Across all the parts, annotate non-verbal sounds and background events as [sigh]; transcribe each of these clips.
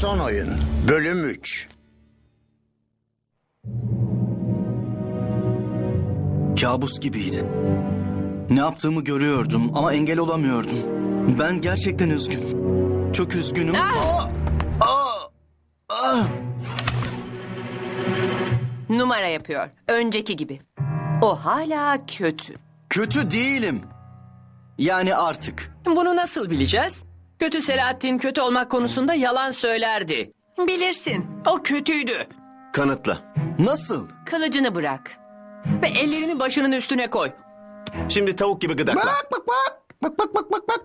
Son oyun. Bölüm 3. Kabus gibiydi. Ne yaptığımı görüyordum ama engel olamıyordum. Ben gerçekten üzgünüm. Çok üzgünüm. Aa! Aa! Aa! Numara yapıyor. Önceki gibi. O hala kötü. Kötü değilim. Yani artık. Bunu nasıl bileceğiz? Kötü Selahattin kötü olmak konusunda yalan söylerdi. Bilirsin. O kötüydü. Kanıtla. Nasıl? Kılıcını bırak. Ve ellerini başının üstüne koy. Şimdi tavuk gibi gıdakla. Bak bak bak. Bak bak bak bak bak.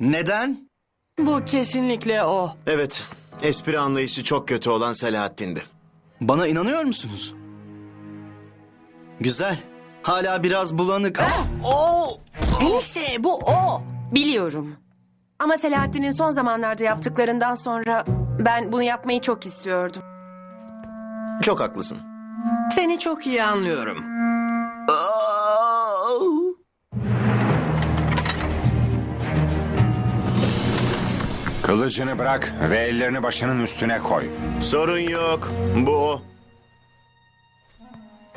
Neden? Bu kesinlikle o. Evet. Espri anlayışı çok kötü olan Selahattin'di. Bana inanıyor musunuz? Güzel. Hala biraz bulanık ama... O. Enişte bu o. Biliyorum. Ama Selahattin'in son zamanlarda yaptıklarından sonra ben bunu yapmayı çok istiyordum. Çok haklısın. Seni çok iyi anlıyorum. Kılıcını bırak ve ellerini başının üstüne koy. Sorun yok. Bu o.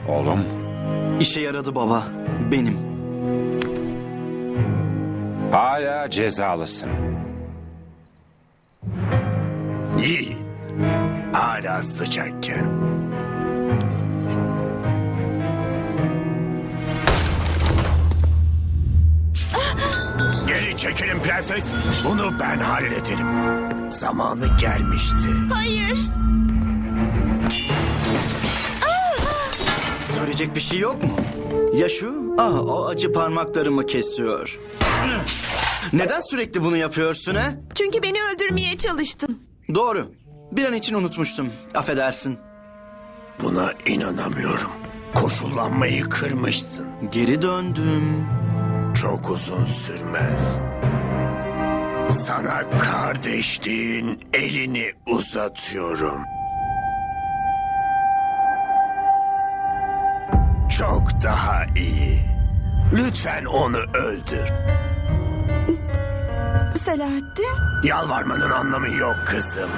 Oğlum, İşe yaradı baba. Benim. Hala cezalısın. İyi. Hala sıcakken. Geri çekilin prenses. Bunu ben hallederim. Zamanı gelmişti. Söyleyecek bir şey yok mu? Ya şu? Ah o acı parmaklarımı kesiyor. Neden sürekli bunu yapıyorsun ha? Çünkü beni öldürmeye çalıştın. Doğru. Bir an için unutmuştum. Affedersin. Buna inanamıyorum. Koşullanmayı kırmışsın. Geri döndüm. Çok uzun sürmez. Sana kardeşliğin elini uzatıyorum. Çok daha iyi. Lütfen onu öldür. Selahattin, Yalvarmanın anlamı yok kızım.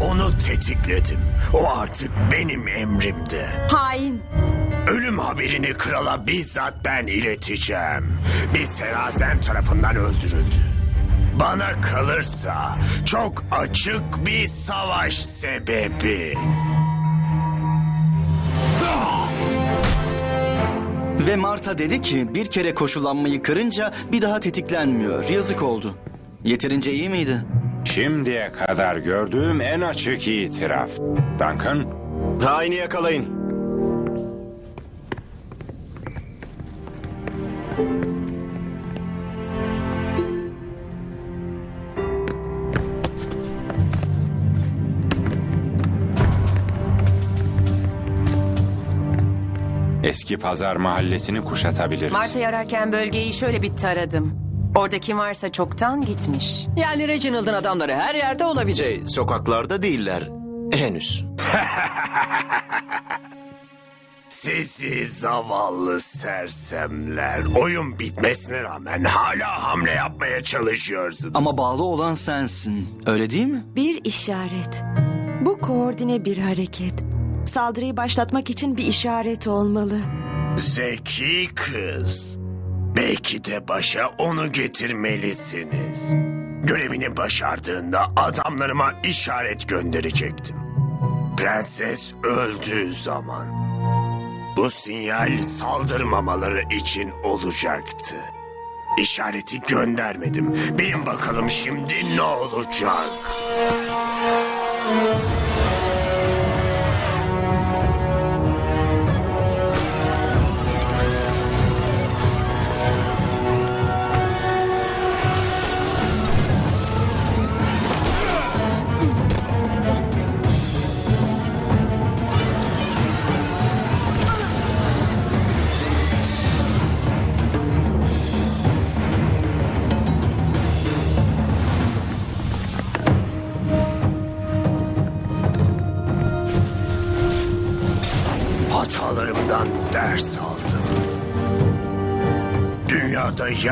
Onu tetikledim. O artık benim emrimde. hain. Ölüm haberini krala bizzat ben ileteceğim. Bir serazem tarafından öldürüldü. Bana kalırsa çok açık bir savaş sebebi. Ve Marta dedi ki bir kere koşullanmayı kırınca bir daha tetiklenmiyor. Yazık oldu. Yeterince iyi miydi? Şimdiye kadar gördüğüm en açık itiraf. Duncan, Haini yakalayın. Eski pazar mahallesini kuşatabiliriz. Marta'yı ararken bölgeyi şöyle bir taradım. Orada kim varsa çoktan gitmiş. Yani Reginald'ın adamları her yerde olabilir. Şey, sokaklarda değiller. Henüz. [laughs] Sizi zavallı sersemler. Oyun bitmesine rağmen hala hamle yapmaya çalışıyorsunuz. Ama bağlı olan sensin. Öyle değil mi? Bir işaret. Bu koordine bir hareket. Saldırıyı başlatmak için bir işaret olmalı. Zeki kız. Belki de başa onu getirmelisiniz. Görevini başardığında adamlarıma işaret gönderecektim. Prenses öldüğü zaman. Bu sinyal saldırmamaları için olacaktı. İşareti göndermedim. Bilin bakalım şimdi ne olacak?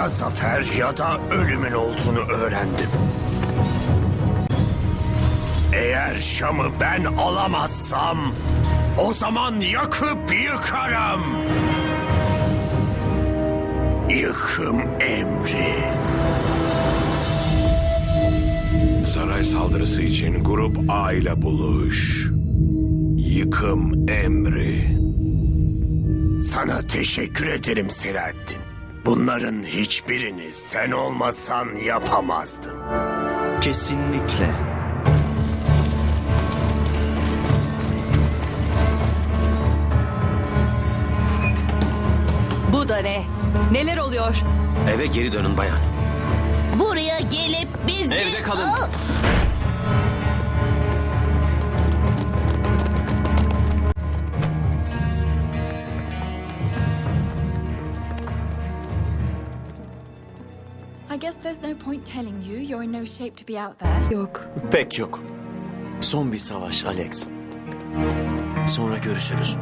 Ya zafer ya da ölümün olduğunu öğrendim. Eğer Şam'ı ben alamazsam o zaman yakıp yıkarım. Yıkım emri. Saray saldırısı için Grup A ile buluş. Yıkım emri. Sana teşekkür ederim Selahattin. Bunların hiçbirini sen olmasan yapamazdım. Kesinlikle. Bu da ne? Neler oluyor? Eve geri dönün bayan. Buraya gelip bizi... Evde kalın. Aa! There's no point telling you you're in no shape to be out there. Yok. Pek yok. Son bir savaş Alex. Sonra görüşürüz.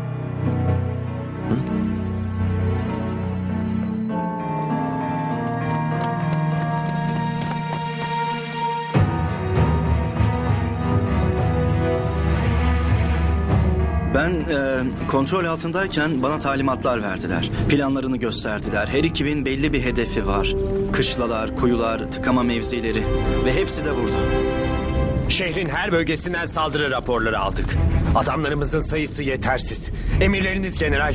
Ben e, kontrol altındayken bana talimatlar verdiler. Planlarını gösterdiler. Her ekibin belli bir hedefi var. Kışlalar, kuyular, tıkama mevzileri ve hepsi de burada. Şehrin her bölgesinden saldırı raporları aldık. Adamlarımızın sayısı yetersiz. Emirleriniz general.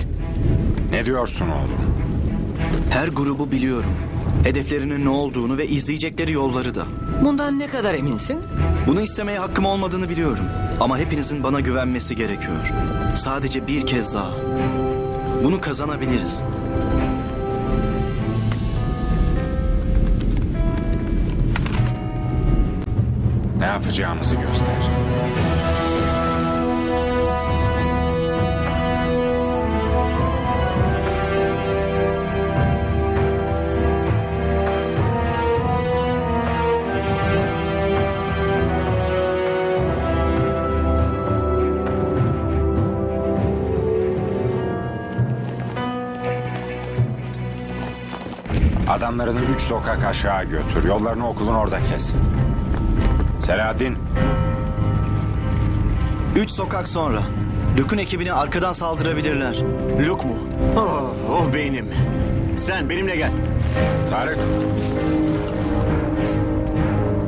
Ne diyorsun oğlum? Her grubu biliyorum. Hedeflerinin ne olduğunu ve izleyecekleri yolları da. Bundan ne kadar eminsin? Bunu istemeye hakkım olmadığını biliyorum. Ama hepinizin bana güvenmesi gerekiyor. Sadece bir kez daha. Bunu kazanabiliriz. Ne yapacağımızı göster. Adamlarını üç sokak aşağı götür. Yollarını okulun orada kes. Selahattin, Üç sokak sonra. Lük'ün ekibine arkadan saldırabilirler. Luke mu? Oh, o benim. Sen benimle gel. Tarık,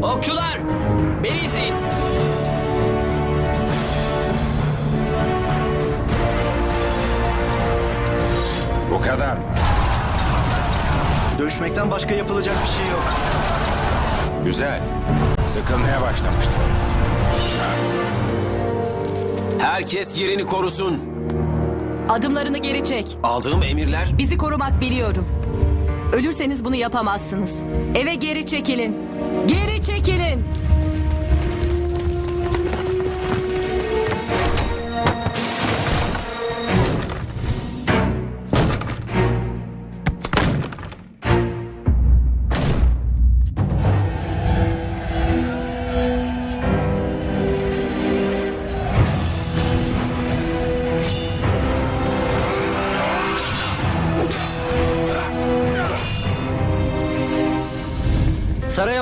Okçular! Beni izleyin. bu kadar mı? Dövüşmekten başka yapılacak bir şey yok. Güzel. Sıkılmaya başlamıştım. Herkes yerini korusun. Adımlarını geri çek. Aldığım emirler Bizi korumak biliyorum. Ölürseniz bunu yapamazsınız. Eve geri çekilin. Geri çekilin.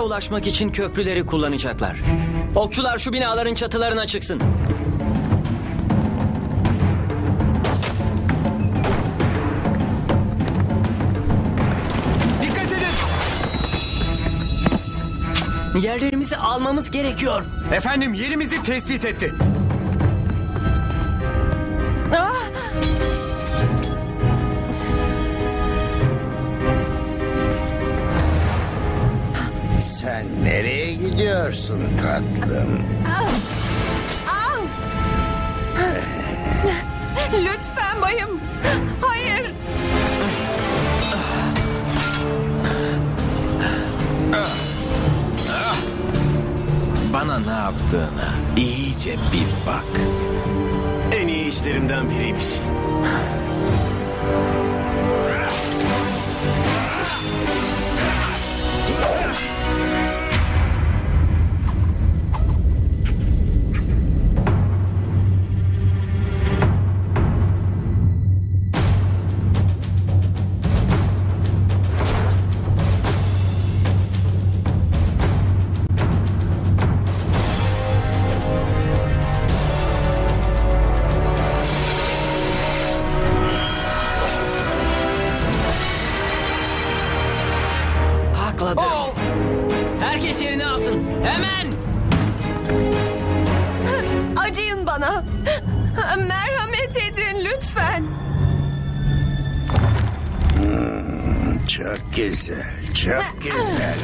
Ulaşmak için köprüleri kullanacaklar. Okçular şu binaların çatılarına çıksın. Dikkat edin! Yerlerimizi almamız gerekiyor. Efendim yerimizi tespit etti. Yanılıyorsun tatlım. Lütfen bayım. Hayır. Bana ne yaptığına iyice bir bak. En iyi işlerimden biriymiş. Güzel, çok güzel.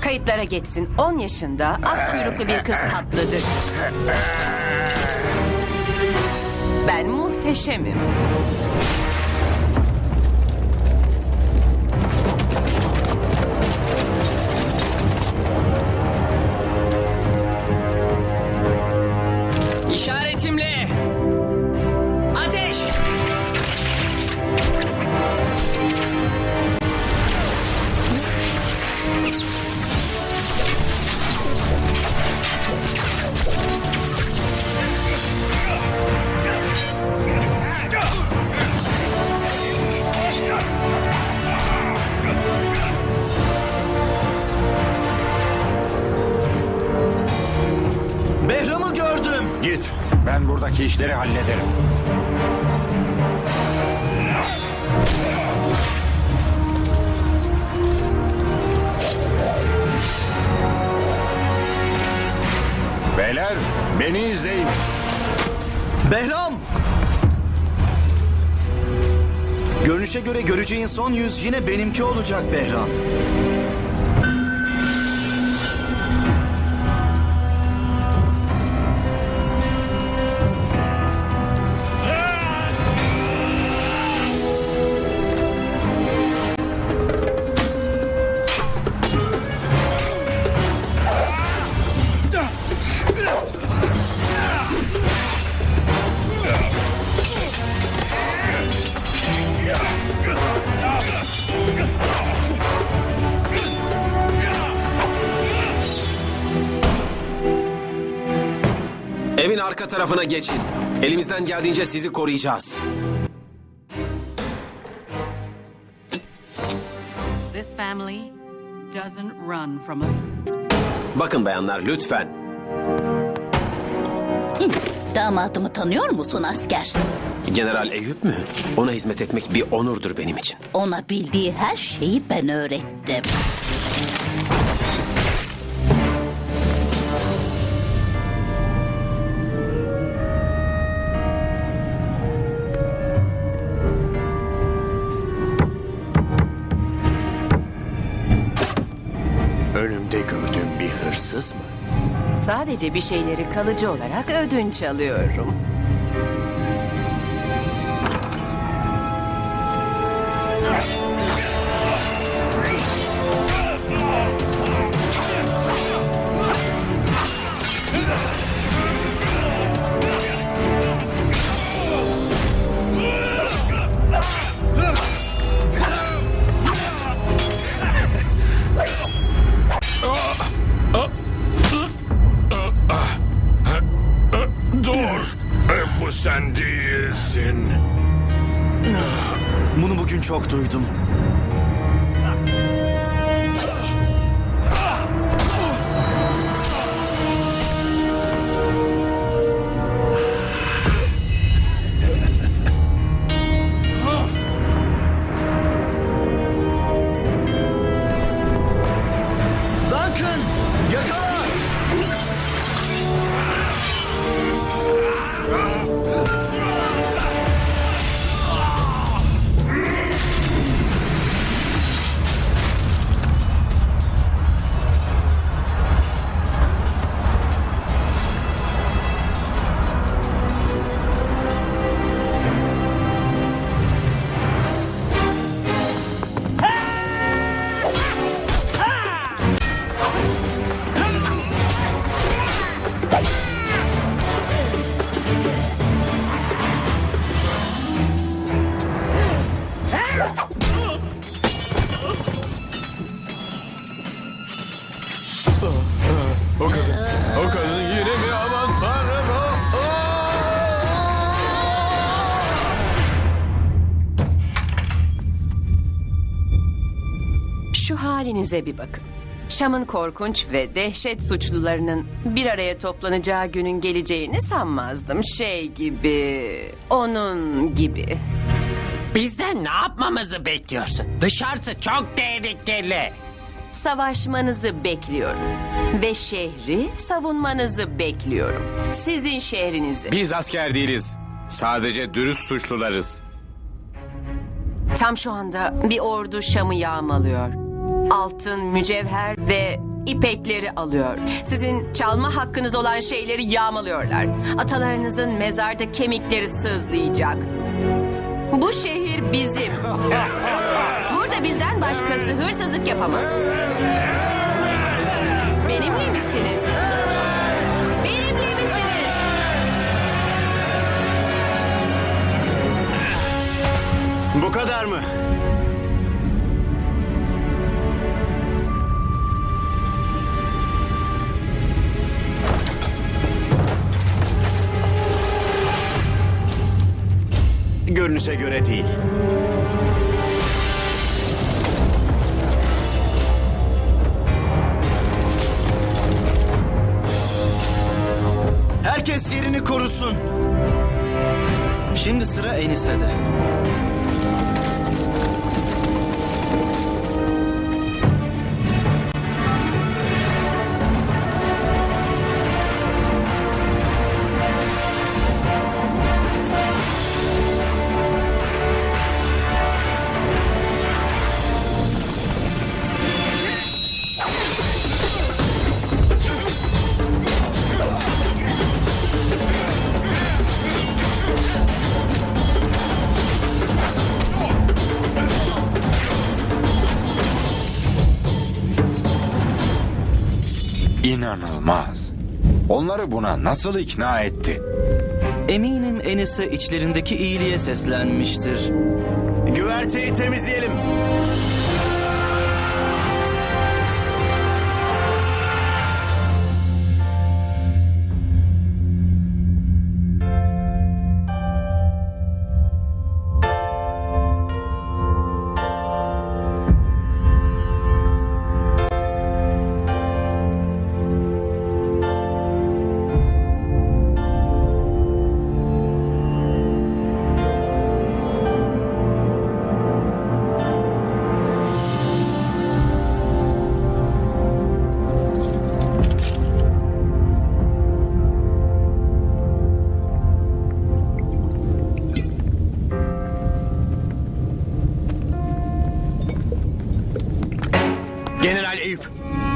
Kayıtlara geçsin. 10 yaşında at kuyruklu bir kız tatlıdır. Ben muhteşemim. İşaretimle. Buradaki işleri hallederim. Beyler beni izleyin. Behram! Görünüşe göre göreceğin son yüz yine benimki olacak Behram. Tarafına geçin. Elimizden geldiğince sizi koruyacağız. This family doesn't run from a Bakın bayanlar lütfen. Damadımı tanıyor musun asker? General Eyüp mü? Ona hizmet etmek bir onurdur benim için. Ona bildiği her şeyi ben öğrettim. Sadece bir şeyleri kalıcı olarak ödünç alıyorum. Halinize bir bakın. Şam'ın korkunç ve dehşet suçlularının bir araya toplanacağı günün geleceğini sanmazdım. Şey gibi, onun gibi. Bizden ne yapmamızı bekliyorsun? Dışarısı çok tehlikeli. Savaşmanızı bekliyorum. Ve şehri savunmanızı bekliyorum. Sizin şehrinizi. Biz asker değiliz. Sadece dürüst suçlularız. Tam şu anda bir ordu Şam'ı yağmalıyor. Altın, mücevher ve ipekleri alıyor. Sizin çalma hakkınız olan şeyleri yağmalıyorlar. Atalarınızın mezarda kemikleri sızlayacak. Bu şehir bizim. Burada bizden başkası hırsızlık yapamaz. Benimle misiniz? Benimle misiniz? Bu kadar mı? Görünüşe göre değil. Herkes yerini korusun. Şimdi sıra Enise'de. Onları buna nasıl ikna etti? Eminim Enise içlerindeki iyiliğe seslenmiştir. Güverteyi temizleyelim.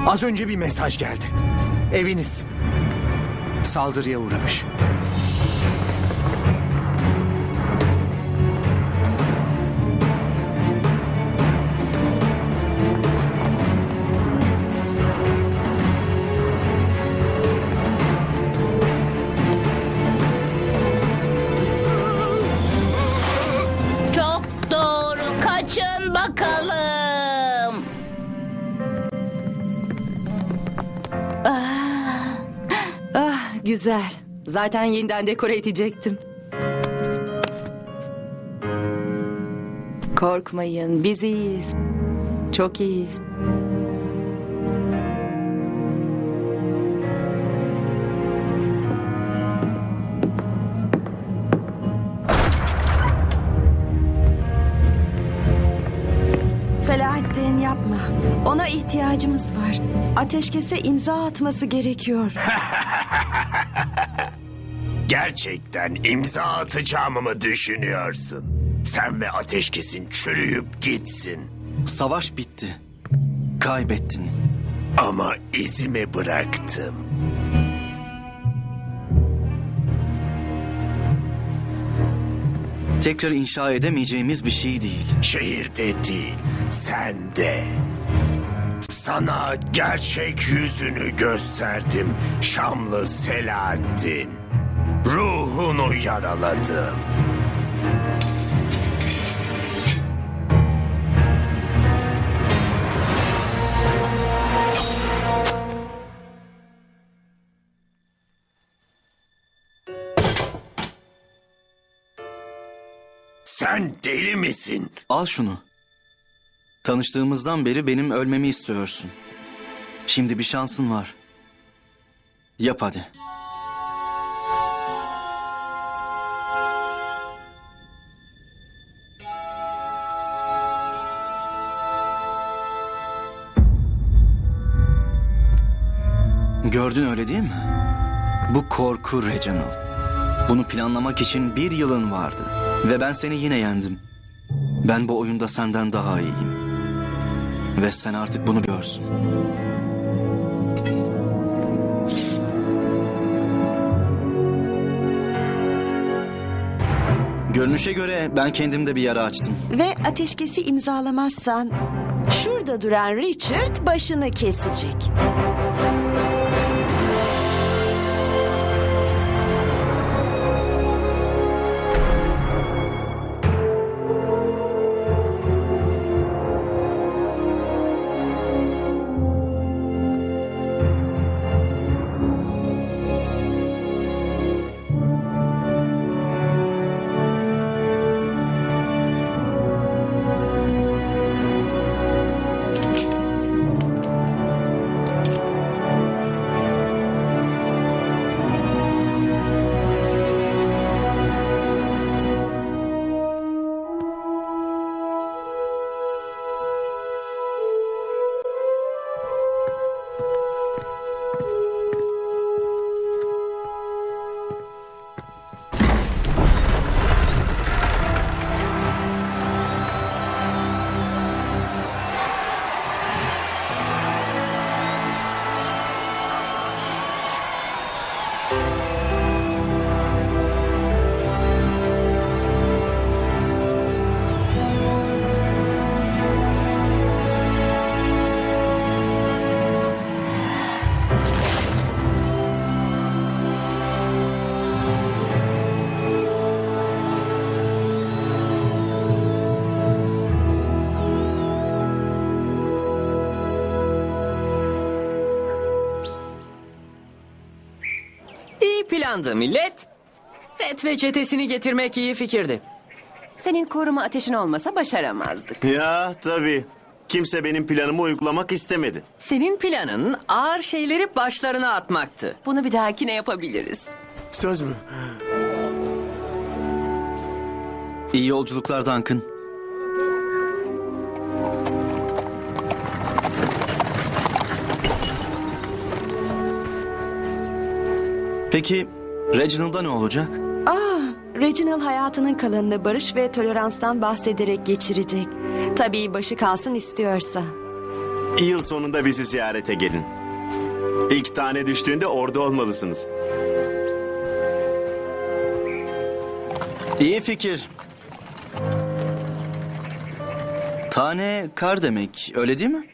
Az önce bir mesaj geldi. Eviniz saldırıya uğramış. Güzel. Zaten yeniden dekore edecektim. Korkmayın biz iyiyiz. Çok iyiyiz. Selahattin yapma. Ona ihtiyacımız var. Ateşkese imza atması gerekiyor. [laughs] Gerçekten imza atacağımı mı düşünüyorsun? Sen ve ateşkesin çürüyüp gitsin. Savaş bitti. Kaybettin. Ama izimi bıraktım. Tekrar inşa edemeyeceğimiz bir şey değil. Şehirde değil, sende. Sana gerçek yüzünü gösterdim Şamlı Selahattin. Ruhunu yaraladım. Sen deli misin? Al şunu. Tanıştığımızdan beri benim ölmemi istiyorsun. Şimdi bir şansın var. Yap hadi. Gördün öyle değil mi? Bu korku Reginald. Bunu planlamak için bir yılın vardı. Ve ben seni yine yendim. Ben bu oyunda senden daha iyiyim. Ve sen artık bunu görsün. Görünüşe göre ben kendimde bir yara açtım. Ve ateşkesi imzalamazsan şurada duran Richard başını kesecek. İyi plandı millet. Red ve çetesini getirmek iyi fikirdi. Senin koruma ateşin olmasa başaramazdık. Ya tabii. Kimse benim planımı uygulamak istemedi. Senin planın ağır şeyleri başlarına atmaktı. Bunu bir dahakine yapabiliriz. Söz mü? İyi yolculuklar Duncan. Peki Reginald'a ne olacak? Ah, Reginald hayatının kalanını barış ve toleranstan bahsederek geçirecek. Tabii başı kalsın istiyorsa. Yıl sonunda bizi ziyarete gelin. İlk tane düştüğünde orada olmalısınız. İyi fikir. Tane kar demek öyle değil mi?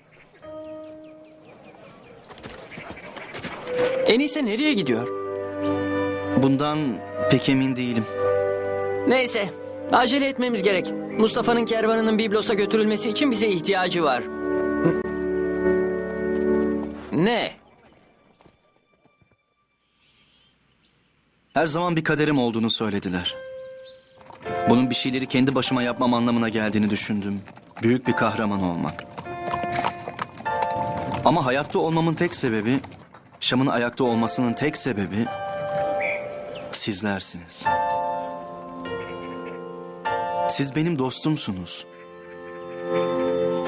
Enise nereye gidiyor? Bundan pek emin değilim. Neyse, acele etmemiz gerek. Mustafa'nın kervanının Biblos'a götürülmesi için bize ihtiyacı var. Ne? Her zaman bir kaderim olduğunu söylediler. Bunun bir şeyleri kendi başıma yapmam anlamına geldiğini düşündüm. Büyük bir kahraman olmak. Ama hayatta olmamın tek sebebi, Şam'ın ayakta olmasının tek sebebi sizlersiniz. Siz benim dostumsunuz.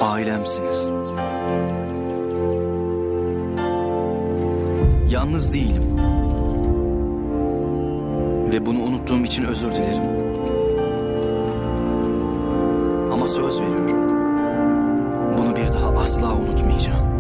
Ailemsiniz. Yalnız değilim. Ve bunu unuttuğum için özür dilerim. Ama söz veriyorum. Bunu bir daha asla unutmayacağım.